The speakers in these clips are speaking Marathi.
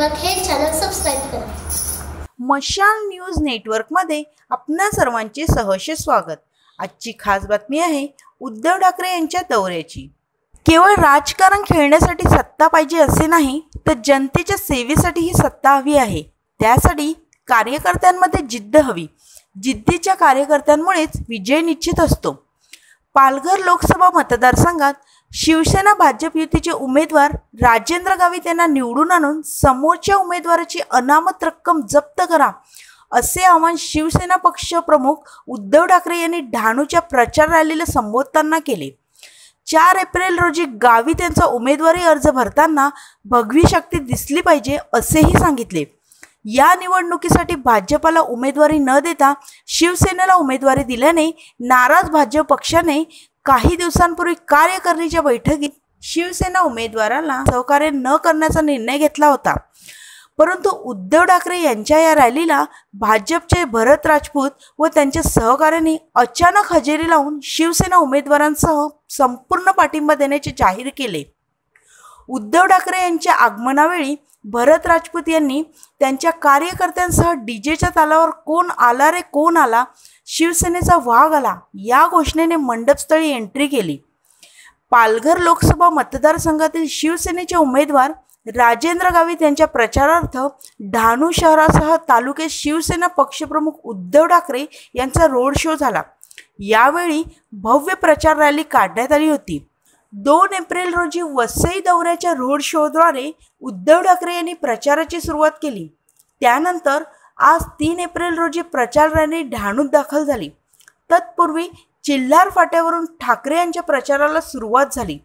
नेटवर्क हे चॅनल सबस्क्राईब करा. मशाल न्यूज नेटवर्कमध्ये आपणा सर्वांचे सहर्ष स्वागत. आजची खास बातमी आहे उद्धव ठाकरे यांच्या दौऱ्याची. केवळ राजकारण खेळण्यासाठी सत्ता पाहिजे असे नाही तर जनतेच्या सेवेसाठी ही सत्ता हवी आहे. त्यासाठी कार्यकर्त्यांमध्ये जिद्द हवी. जिद्दीच्या कार्यकर्त्यांमुळेच विजय निश्चित असतो. पालघर लोकसभा मतदारसंघात शिवसेना भाजप युतीचे उमेदवार राजेंद्र गावित यांना निवडून आणून समोरच्या उमेदवाराची अनामत रक्कम जप्त करा असे आवाहन शिवसेना पक्ष प्रमुख उद्धव ठाकरे यांनी डहाणूच्या प्रचार रॅलीला संबोधताना केले. चार एप्रिल रोजी गावित यांचा उमेदवारी अर्ज भरताना भगवी शक्ती दिसली पाहिजे असेही सांगितले. या निवडणुकीसाठी भाजपाला उमेदवारी न देता शिवसेनेला उमेदवारी दिल्याने नाराज भाजप पक्षाने काही दिवसांपूर्वी कार्यकारिणीच्या बैठकीत शिवसेना उमेदवाराला सहकार्य न करण्याचा निर्णय घेतला होता. परंतु उद्धव ठाकरे यांच्या या रॅलीला भाजपचे भरत राजपूत व त्यांच्या सहकाऱ्यांनी अचानक हजेरी लावून शिवसेना उमेदवारांसह संपूर्ण पाठिंबा देण्याचे जाहीर केले. उद्धव ठाकरे यांच्या आगमनावेळी भरत राजपूत यांनी त्यांच्या कार्यकर्त्यांसह डीजेच्या तालावर कोण आला रे कोण आला? शिवसेनेचा वाघ आला. या घोषणेने मंडपस्थळी एंट्री केली. पालघर लोकसभा मतदारसंघातील शिवसेनेचे उमेदवार राजेंद्र गावित यांच्या प्रचारार्थ डहाणू शहरासह तालुक्यात शिवसेना पक्षप्रमुख उद्धव ठाकरे यांचा रोड शो झाला. यावेळी भव्य प्रचार रॅली काढण्यात आली होती. दोन एप्रिल रोजी वसई दौऱ्याच्या रोड शोद्वारे उद्धव ठाकरे यांनी प्रचाराची सुरुवात केली. त्यानंतर आज तीन एप्रिल रोजी प्रचार रॅली डहाणूत दाखल झाली. तत्पूर्वी चिल्हार फाट्यावरून ठाकरे यांच्या प्रचाराला सुरुवात झाली.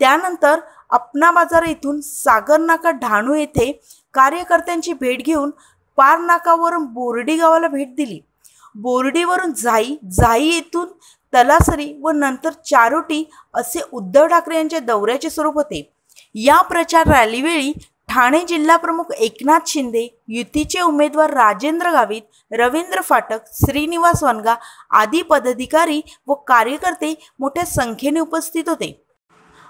त्यानंतर अपना बाजार येथून सागर नाका डहाणू येथे कार्यकर्त्यांची भेट घेऊन पार नाकावरून बोर्डी गावाला भेट दिली. बोर्डीवरून जाई जाई येथून तलासरी व नंतर चारोटी असे उद्धव ठाकरे यांच्या दौऱ्याचे स्वरूप होते. या प्रचार रॅलीवेळी ठाणे जिल्हा प्रमुख एकनाथ शिंदे युतीचे उमेदवार राजेंद्र गावित रवींद्र फाटक श्रीनिवास वनगा आदी पदाधिकारी व कार्यकर्ते मोठ्या संख्येने उपस्थित होते.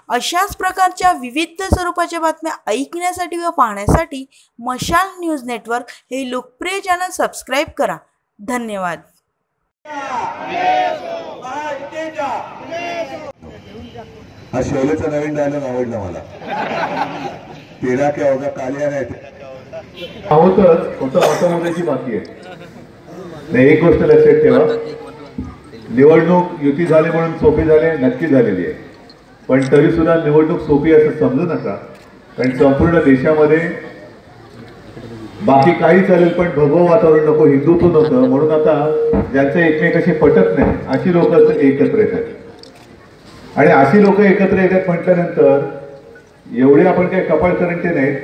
अशाच प्रकारच्या विविध स्वरूपाच्या बातम्या ऐकण्यासाठी व पाहण्यासाठी मशाल न्यूज नेटवर्क हे लोकप्रिय चॅनल सबस्क्राईब करा. धन्यवाद. हा शोलेचा नवीन डायलॉग आवडला मला. तेरा क्या होगा कालिया नाही आहोतच फक्त मतमताची बाकी आहे. नाही एक गोष्ट लक्षात ठेवा. निवडणूक युती झाली म्हणून सोपी झाली नक्की झालेली आहे. पण तरी सुद्धा निवडणूक सोपी असं समजू नका. कारण संपूर्ण देशामध्ये बाकी काही चालेल पण भगव वातावरण नको हिंदुत्व नव्हतं म्हणून आता ज्यांचं एकमेकाशी पटत नाही अशी लोक एकत्र येतात. आणि अशी लोक एकत्र येतात म्हटल्यानंतर एवढे आपण काही कपाळ करंटे नाहीत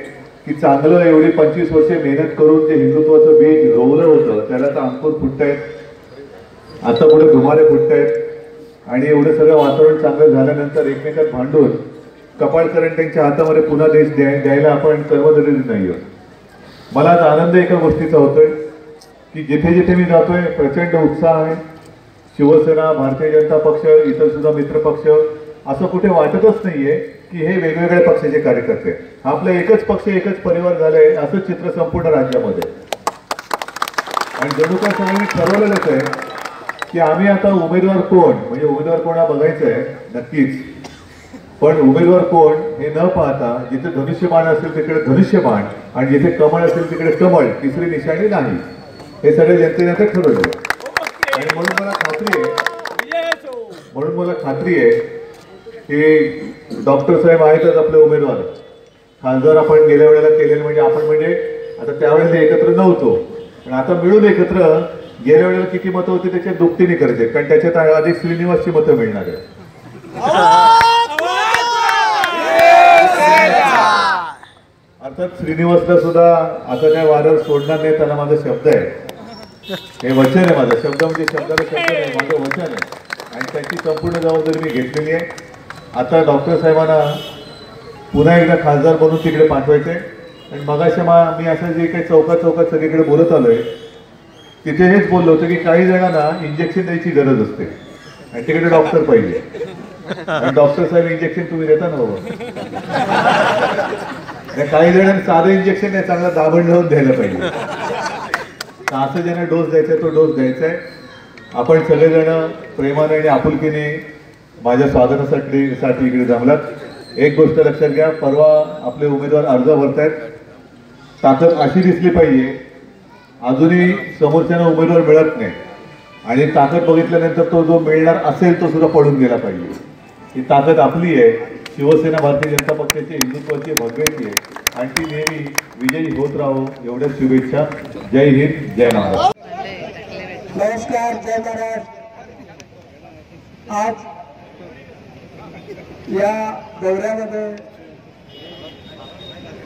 की चांगलं एवढी पंचवीस वर्षे मेहनत करून जे हिंदुत्वाचं बीज रोवलं होतं त्याला तर अंकुर फुटतायत आता पुढे धुमारे फुटतायत आणि एवढं सगळं वातावरण चांगलं झाल्यानंतर एकमेकात भांडून कपाळ करंट्यांच्या हातामध्ये पुन्हा देश द्याय द्यायला आपण कर्मदलेली नाही आहोत. मला आज आनंद एका गोष्टीचा होतोय की जिथे जिथे मी जातोय प्रचंड उत्साह आहे. शिवसेना भारतीय जनता पक्ष इतर सुद्धा मित्र पक्ष असं कुठे वाटतच नाहीये की हे वेगवेगळ्या पक्षाचे कार्यकर्ते आपलं एकच पक्ष एकच परिवार झालंय असं चित्र संपूर्ण राज्यामध्ये. आणि जणू काय सगळ्यांनी ठरवलेलंच आहे की आम्ही आता उमेदवार कोण म्हणजे उमेदवार कोणा बघायचं आहे नक्कीच. पण उमेदवार कोण हे न पाहता जिथे धनुष्यबाण असेल तिकडे धनुष्यबाण आणि जिथे कमळ असेल तिकडे कमळ तिसरी निशाणी नाही. हे सगळे जनतेने आता ठरवलं आणि म्हणून म्हणून मला खात्री आहे की डॉक्टर साहेब आहेतच आपले उमेदवार. खासदार आपण गेल्या वेळेला केलेलं म्हणजे आपण म्हणजे आता त्यावेळेला एकत्र नव्हतो. पण आता मिळून एकत्र गेल्या वेळेला किती मतं होती त्याच्या दुपटीने करते कारण त्याच्यात आधी श्रीनिवासची मतं मिळणार आहे अर्थात श्रीनिवासला सुद्धा आता काय वारं सोडणार नाही त्यांना माझा शब्द आहे. हे वचन आहे माझं. शब्द म्हणजे शब्दाला शब्द नाही माझं वचन आहे. त्याची संपूर्ण जबाबदारी मी घेतलेली आहे. आता डॉक्टर साहेबांना पुन्हा एकदा खासदार बनून तिकडे पाठवायचे आणि मगाशी मा मी असं जे काही चौकात चौकात सगळीकडे बोलत आलोय तिथे हेच बोललो होतं की काही जणांना इंजेक्शन द्यायची गरज असते. आणि तिकडे डॉक्टर पाहिजे. आणि डॉक्टर साहेब इंजेक्शन तुम्ही देता ना बाबा. आणि काही जणांना साधं इंजेक्शन नाही चांगलं दाबण लावून द्यायला पाहिजे. असं ज्यांना डोस द्यायचा आहे तो डोस द्यायचा आहे. आपण सगळेजण प्रेमाने आणि आपुलकीने माझ्या स्वागतासाठी साठी इकडे जमलात. एक गोष्ट लक्षात घ्या परवा आपले उमेदवार अर्ज भरतायत. ताकद अशी दिसली पाहिजे अजूनही समोरच्यानं उमेदवार मिळत नाही. आणि ताकद बघितल्यानंतर तो जो मिळणार असेल तो सुद्धा पडून गेला पाहिजे. ही ताकद आपली आहे. शिवसेना भारतीय जनता पक्षाची हिंदुत्वाची भगव्याची आहे. आणि ती नेहमी विजयी होत राहो. एवढ्याच शुभेच्छा. जय हिंद जय महाराष्ट्र. महाराज जय महाराज आज या दौऱ्यामध्ये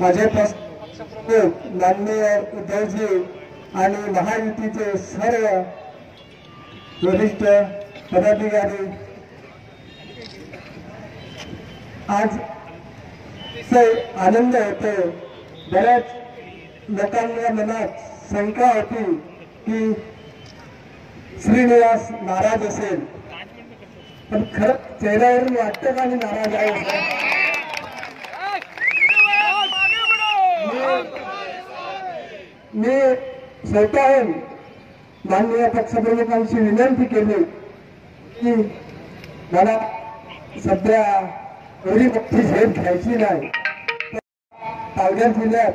माझे पक्षप्रमुख माननीय उद्धवजी आणि महायुतीचे सर्व वरिष्ठ पदाधिकारी. आज से आनंद होतो. बऱ्याच लोकांना मनात शंका होती की श्रीनिवास नाराज असेल. पण खरं चेहऱ्यावरून वाटतं का मी नाराज आहे? मी- मी स्वतःहून माननीय पक्षप्रमुखांची विनंती केली की मला सध्या एवढी मोठी झेप घ्यायची नाही. पालघर जिल्ह्यात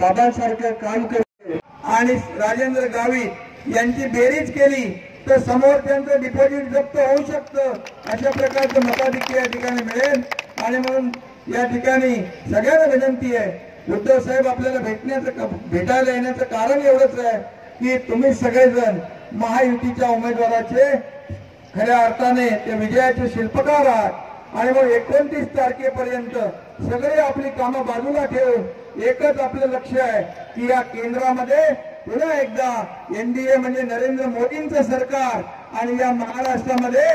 बाबांसारखं काम करते आणि राजेंद्र गावित यांची बेरीज केली तर समोर त्यांचं डिपॉझिट जप्त होऊ शकतं. अशा प्रकारचं मताधिक्य या ठिकाणी मिळेल. आणि म्हणून या ठिकाणी सगळ्यांना विनंती आहे उद्धव साहेब आपल्याला भेटण्याचं भेटायला येण्याचं कारण एवढंच आहे की तुम्ही सगळेजण महायुतीच्या उमेदवाराचे खऱ्या अर्थाने ते विजयाचे शिल्पकार आहात. आणि मग एकोणतीस तारखेपर्यंत सगळे आपली कामं बाजूला ठेवून एकच आपलं लक्ष आहे की या केंद्रामध्ये पुन्हा एकदा एनडीए म्हणजे नरेंद्र मोदींचं सरकार आणि या महाराष्ट्रामध्ये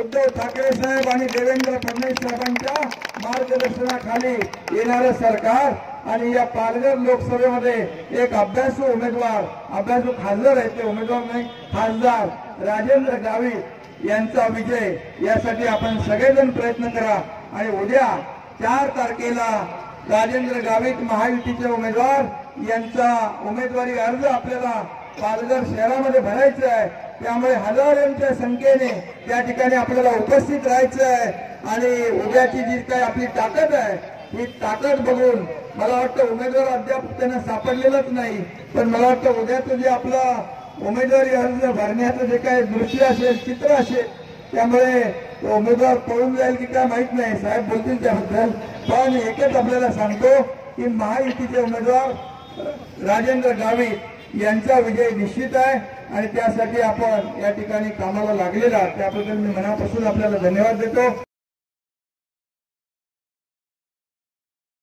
उद्धव ठाकरे साहेब आणि देवेंद्र फडणवीस साहेबांच्या मार्गदर्शनाखाली येणारं सरकार आणि या पालघर लोकसभेमध्ये एक अभ्यासू उमेदवार अभ्यासू खासदार आहेत ते उमेदवार नाही खासदार राजेंद्र गावित यांचा विजय. यासाठी आपण सगळेजण प्रयत्न करा आणि उद्या चार तारखेला राजेंद्र गावित महायुतीचे उमेदवार यांचा उमेदवारी अर्ज आपल्याला पालघर शहरामध्ये भरायचा आहे. त्यामुळे हजारोंच्या संख्येने त्या ठिकाणी आपल्याला उपस्थित राहायचं आहे. आणि उद्याची जी काही आपली ताकद आहे ही ताकद बघून मला वाटतं उमेदवार अद्याप त्यांना सापडलेलंच नाही. पण मला वाटतं उद्याचं जे आपला उमेदवारी अर्ज भरण्याचं जे काही दृश्य असेल चित्र असेल त्यामुळे उमेदवार पळून जाईल की काय माहीत नाही. साहेब बोलतील त्याबद्दल. पण एकच आपल्याला सांगतो की महायुतीचे उमेदवार राजेंद्र गावित यांचा विजय निश्चित आहे आणि त्यासाठी आपण या ठिकाणी कामाला लागलेला त्याबद्दल मी मनापासून आपल्याला धन्यवाद देतो.